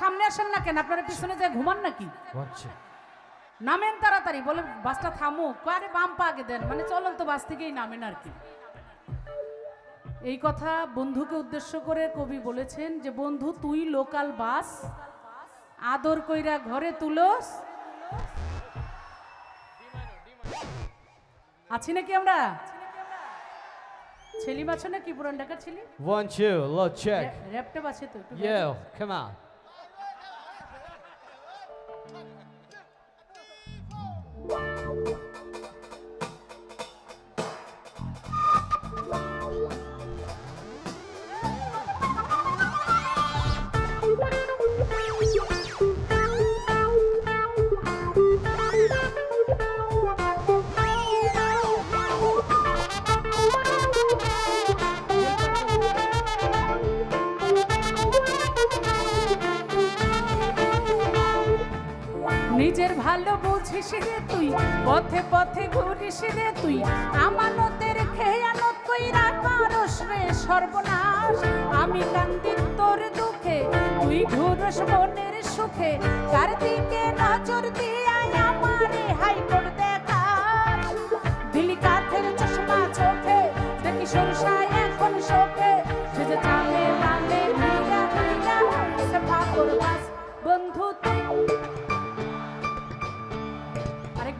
সামনে আসেন না কেন? আপনারা পিছনে যে ঘুমান নাকি? নামেন তাড়াতাড়ি বলে বাসটা থামুক। আরে বাম পা আগে দেন মানে চলন্ত বাস থেকেই নামেন আর কি। এই কথা বন্ধুকে উদ্দেশ্য করে কবি বলেছেন যে বন্ধু তুই লোকাল বাস আদর কইরা ঘরে তুলোস। আছি নাকি আমরা? ছেলি বাছো নাকি পুরান ঢাকার ছেলি? One, two, low check. র্যাপটা বাছে তো একটু Yeah, come নিজের ভালো বুঝিস রে তুই, পথে পথে ঘুরিস রে তুই। আমানতের খেয়ানত কইরা পারস রে সর্বনাশ। আমি কান্দি তোর দুঃখে, তুই ঘুরস মনের সুখে। কার দিকে নজর দিয়ে আমারে হাই কর দেখা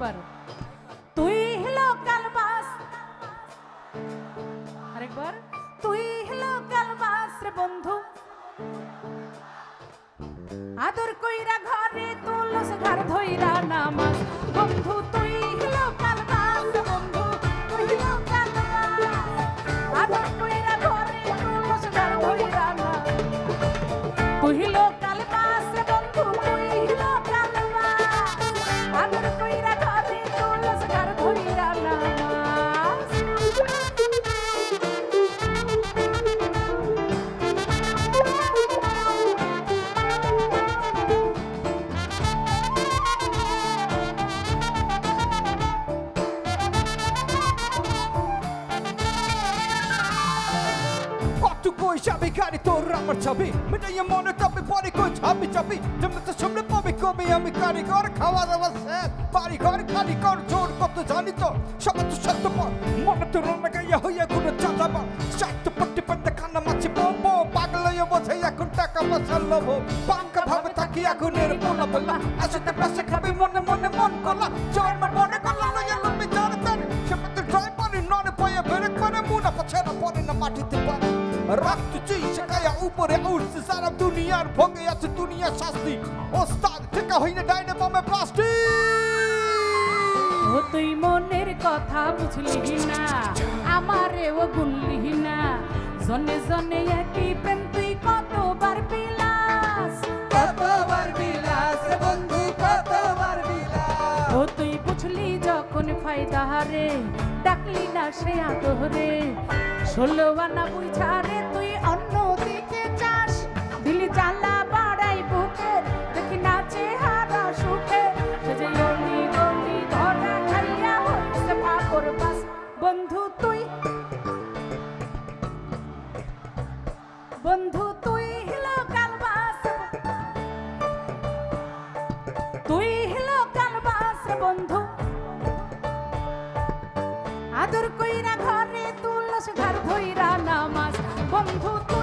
আরেকবার তুই লোকাল বাস। আরেকবার। তুই লোকাল বাস রে বন্ধু। আদর কইরা ঘরে তুলস, ঘর ধইরা নামাজ। বন্ধু, তুই লোকাল বাস বন্ধু। তুই লোকাল বাস। আদর কইরা ঘরে তুলস, ঘর ধইরা নামাজ। তুই লোকাল যাবি গাড়ি তোর আমার ছবি মিটাইয়ে মনে তবে পরে কই ছাবি চাবি তুমি তো সামনে পাবি কবি আমি কারিগর খাওয়া দাওয়া শেষ। বাড়ি ঘর খালি কর, জোর কত জানি তো। সবাই তো সত্য পর মনে তো রঙ গাইয়া হইয়া কোনো চাঁদাবা সাহিত্য পট্টি পান্তা কান্না মাছি বো পাগল হয়ে বসে এখন টাকা পয়সা লোভ বাঙ্কা ভাবে থাকি আগুনের পোলা বললা আসতে পাশে খাবি মনে মনে মন কলা। জন্ম মনে কলা লইয়া লম্বি জোর তারে সবাই তো ড্রাইভারে নড়ে পয়ে বেড়ে করে, মুনাফা ছেড়া পড়ে না মাটিতে পারে রক্ত চুইছে গায়া উপরে উঠছে। সারা দুনিয়ার ভোগে আছে দুনিয়ার শাস্তি। ওস্তাদ ঠেকা হইনে ডাইনে বামে প্লাস্টিক ও তুই মনের কথা বুঝলি না আমারে ও গুনলি না। জনে জনে একই প্রেম তুই কতবার বিলাস? কতবার বিলাস বন্ধু কতবার বিলাস? ও তুই বুঝলি যখন ফায়দা রে ডাকলি না সে আদরে। ষোলো আনা বুঝা রে, তুই অন্য দিকে চাস দিলি জ্বালা বাড়াই বুকের দেখি নাচে হারা সুখে। সে যে অলি গলি ধরা খাইয়া হইছে ফাকর বাস। বন্ধু তুই বন্ধু তুই লোকাল বাস। তুই লোকাল বাস বন্ধু। আদর কইরা ঘরে